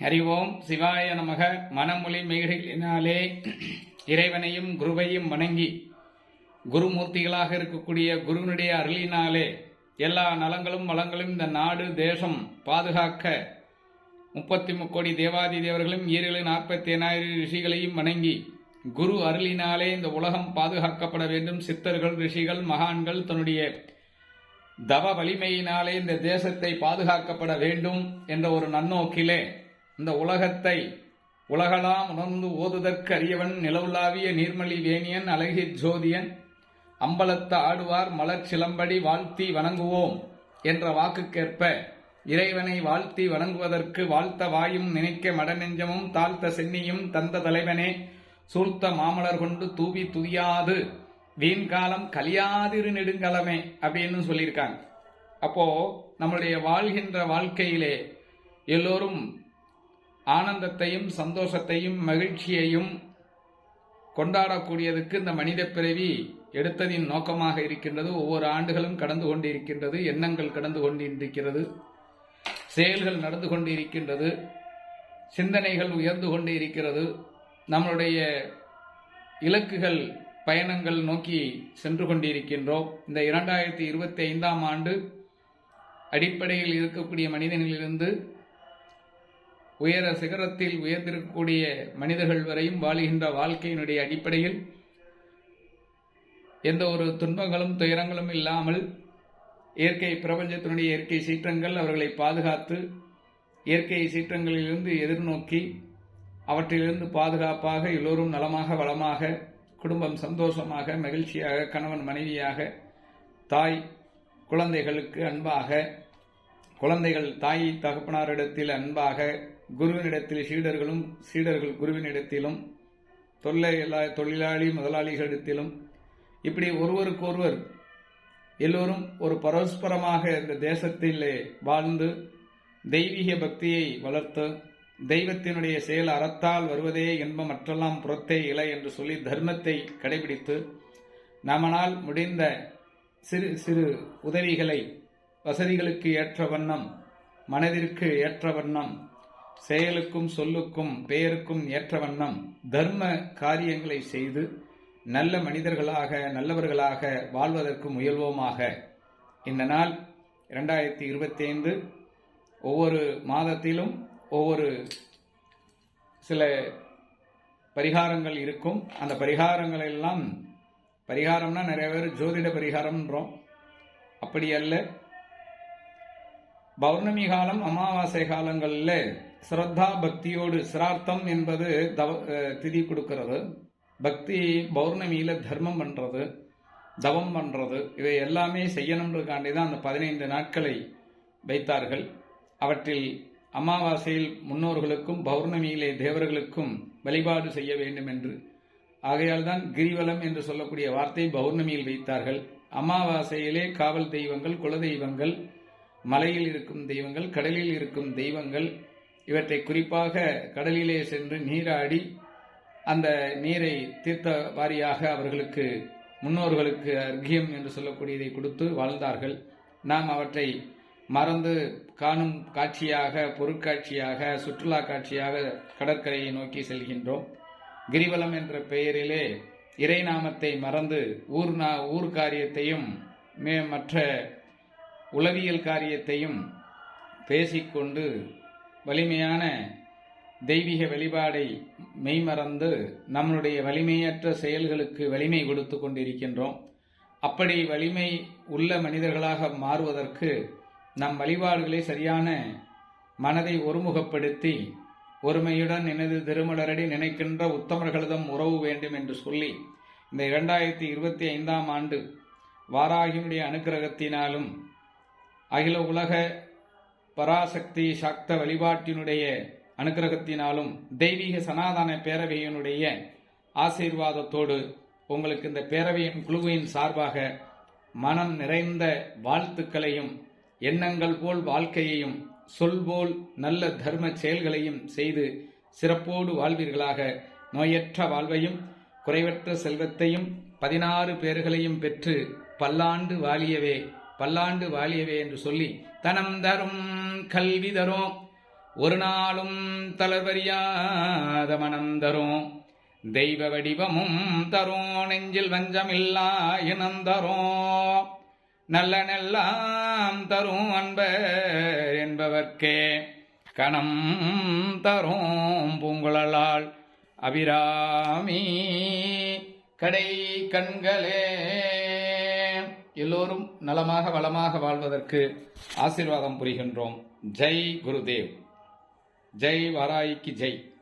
ஹரி ஓம் சிவாய நமக. மனமொழி மெய்களினாலே இறைவனையும் குருவையும் வணங்கி குருமூர்த்திகளாக இருக்கக்கூடிய குருவினுடைய அருளினாலே எல்லா நலங்களும் வளங்களும் இந்த நாடு தேசம் பாதுகாக்க முப்பத்தி முக்கோடி தேவாதி தேவர்களும் ஈரலு நாற்பத்தி ஏழாயிரம் ரிஷிகளையும் வணங்கி குரு அருளினாலே இந்த உலகம் பாதுகாக்கப்பட வேண்டும். சித்தர்கள் ரிஷிகள் மகான்கள் தன்னுடைய தவ வலிமையினாலே இந்த தேசத்தை பாதுகாக்கப்பட வேண்டும் என்ற ஒரு நன்னோக்கிலே இந்த உலகத்தை உலகலாம் உணர்ந்து ஓதுதற்கு அறியவன் நிலவுலாவிய நீர்மலி வேணியன் அழகிய ஜோதியன். அம்பலத்த ஆடுவார் மலர் சிலம்படி வாழ்த்தி வணங்குவோம் என்ற வாக்குக்கேற்ப இறைவனை வாழ்த்தி வணங்குவதற்கு வாழ்த்த வாயும் நினைக்க மடநெஞ்சமும் தாழ்த்த சென்னியும் தந்த தலைவனே. சூழ்த்த மாமலர் கொண்டு தூவி துதியாது வீண்காலம் கலியாதிரு நெடுங்கலமே அப்படின்னு சொல்லியிருக்காங்க. அப்போ நம்மளுடைய வாழ்கின்ற வாழ்க்கையிலே எல்லோரும் ஆனந்தத்தையும் சந்தோஷத்தையும் மகிழ்ச்சியையும் கொண்டாடக்கூடியதுக்கு இந்த மனித பிறவி எடுத்ததின் நோக்கமாக இருக்கின்றது. ஒவ்வொரு ஆண்டுகளும் கடந்து கொண்டிருக்கின்றது. எண்ணங்கள் கடந்து கொண்டிருக்கிறது. செயல்கள் நடந்து கொண்டிருக்கின்றது. சிந்தனைகள் உயர்ந்து கொண்டு இருக்கிறது நம்மளுடைய இலக்குகள் பயணங்கள் நோக்கி சென்று கொண்டிருக்கின்றோம். இந்த இரண்டாயிரத்தி இருபத்தி ஐந்தாம் ஆண்டு அடிப்படையில் இருக்கக்கூடிய மனிதனிலிருந்து உயர சிகரத்தில் உயர்ந்திருக்கக்கூடிய மனிதர்கள் வரையும் வாழுகின்ற வாழ்க்கையினுடைய அடிப்படையில் எந்த ஒரு துன்பங்களும் துயரங்களும் இல்லாமல் இயற்கை பிரபஞ்சத்தினுடைய இயற்கை சீற்றங்கள் அவர்களை பாதுகாத்து இயற்கை சீற்றங்களிலிருந்து எதிர்நோக்கி அவற்றிலிருந்து பாதுகாப்பாக எல்லோரும் நலமாக வளமாக குடும்பம் சந்தோஷமாக மகிழ்ச்சியாக கணவன் மனைவியாக தாய் குழந்தைகளுக்கு அன்பாக குழந்தைகள் தாய் தகப்பனாரிடத்தில் அன்பாக குருவினிடத்தில் சீடர்களும் சீடர்கள் குருவினிடத்திலும் தொல்லை எல்லா தொழிலாளி முதலாளிகளிடத்திலும் இப்படி ஒருவருக்கொருவர் எல்லோரும் ஒரு பரஸ்பரமாக இந்த தேசத்திலே வாழ்ந்து தெய்வீக பக்தியை வளர்த்து தெய்வத்தினுடைய செயல் அறத்தால் வருவதே இன்பம் மற்றெல்லாம் புறத்தே இலை என்று சொல்லி தர்மத்தை கடைபிடித்து நம்மனால் முடிந்த சிறு சிறு உதவிகளை வசதிகளுக்கு ஏற்ற வண்ணம் மனதிற்கு ஏற்ற வண்ணம் செயலுக்கும் சொல்லுக்கும் பெயருக்கும் ஏற்ற வண்ணம் தர்ம காரியங்களை செய்து நல்ல மனிதர்களாக நல்லவர்களாக வாழ்வதற்கு முயல்வோமாக. இந்த நாள் இரண்டாயிரத்தி இருபத்தி ஐந்து ஒவ்வொரு மாதத்திலும் ஒவ்வொரு சில பரிகாரங்கள் இருக்கும். அந்த பரிகாரங்கள் எல்லாம் பரிகாரம்னா நிறைய பேர் ஜோதிட பரிகாரம்ன்றோம். அப்படி அல்ல. பௌர்ணமி காலம் அமாவாசை காலங்களில் ஸ்ரத்தா பக்தியோடு சிரார்த்தம் என்பது தவ திதி கொடுக்கிறது. பக்தி பௌர்ணமியில் தர்மம் பண்ணுறது தவம் பண்ணுறது இதை எல்லாமே செய்யணுன்றதுக்காண்டி தான் அந்த பதினைந்து நாட்களை வைத்தார்கள். அவற்றில் அமாவாசையில் முன்னோர்களுக்கும் பௌர்ணமியிலே தேவர்களுக்கும் வழிபாடு செய்ய வேண்டும் என்று ஆகையால் தான் கிரிவலம் என்று சொல்லக்கூடிய வார்த்தை பௌர்ணமியில் வைத்தார்கள். அமாவாசையிலே காவல் தெய்வங்கள் குல தெய்வங்கள் மலையில் இருக்கும் தெய்வங்கள் கடலில் இருக்கும் தெய்வங்கள் இவற்றை குறிப்பாக கடலிலே சென்று நீராடி அந்த நீரை தீர்த்த வாரியாக அவர்களுக்கு முன்னோர்களுக்கு அர்க்கியம் என்று சொல்லக்கூடியதை கொடுத்து வாழ்ந்தார்கள். நாம் அவற்றை மறந்து காணும் காட்சியாக பொருட்காட்சியாக சுற்றுலா காட்சியாக கடற்கரையை நோக்கி செல்கின்றோம். கிரிவலம் என்ற பெயரிலே இறைநாமத்தை மறந்து ஊர் நா ஊர் காரியத்தையும் மற்ற உளவியல் காரியத்தையும் பேசிக்கொண்டு வலிமையான தெய்வீக வழிபாடை மெய்மறந்து நம்மளுடைய வலிமையற்ற செயல்களுக்கு வலிமை கொடுத்து கொண்டிருக்கின்றோம். அப்படி வலிமை உள்ள மனிதர்களாக மாறுவதற்கு நம் வழிபாடுகளை சரியான மனதை ஒருமுகப்படுத்தி ஒருமையுடன் எனது திருமலரடி நினைக்கின்ற உத்தமர்களிடம் உறவு வேண்டும் என்று சொல்லி இந்த இரண்டாயிரத்தி இருபத்தி ஐந்தாம் ஆண்டு வாராகியுடைய அனுக்கிரகத்தினாலும் அகில உலக பராசக்தி சக்த வழிபாட்டினுடைய அனுக்கிரகத்தினாலும் தெய்வீக சனாதன பேரவையினுடைய ஆசீர்வாதத்தோடு உங்களுக்கு இந்த பேரவையின் குழுவின் சார்பாக மனம் நிறைந்த வாழ்த்துக்களையும் எண்ணங்கள் போல் வாழ்க்கையையும் சொல் போல் நல்ல தர்ம செயல்களையும் செய்து சிறப்போடு வாழ்வீர்களாக. நோயற்ற வாழ்வையும் குறைவற்ற செல்வத்தையும் பதினாறு பேர்களையும் பெற்று பல்லாண்டு வாழியவே பல்லாண்டு வாழியவே என்று சொல்லி தனம் தரும் கல்வி தரும். ஒரு நாளும் தளர்வறியாத மனம் தரும். தெய்வ வடிவமும் தரும். நெஞ்சில் வஞ்சமில்லா இனம் தரும். நல்ல நெல்லாம் தரும் அன்பர் என்பவர்க்கே. கணம் தரும் பூங்குழலால் அபிராமி. கடை கண்களே எல்லோரும் நலமாக வளமாக வாழ்வதற்கு ஆசீர்வாதம் புரிகின்றோம். ஜெய் குருதேவ். ஜெய் வாராய்க்கு ஜெய்.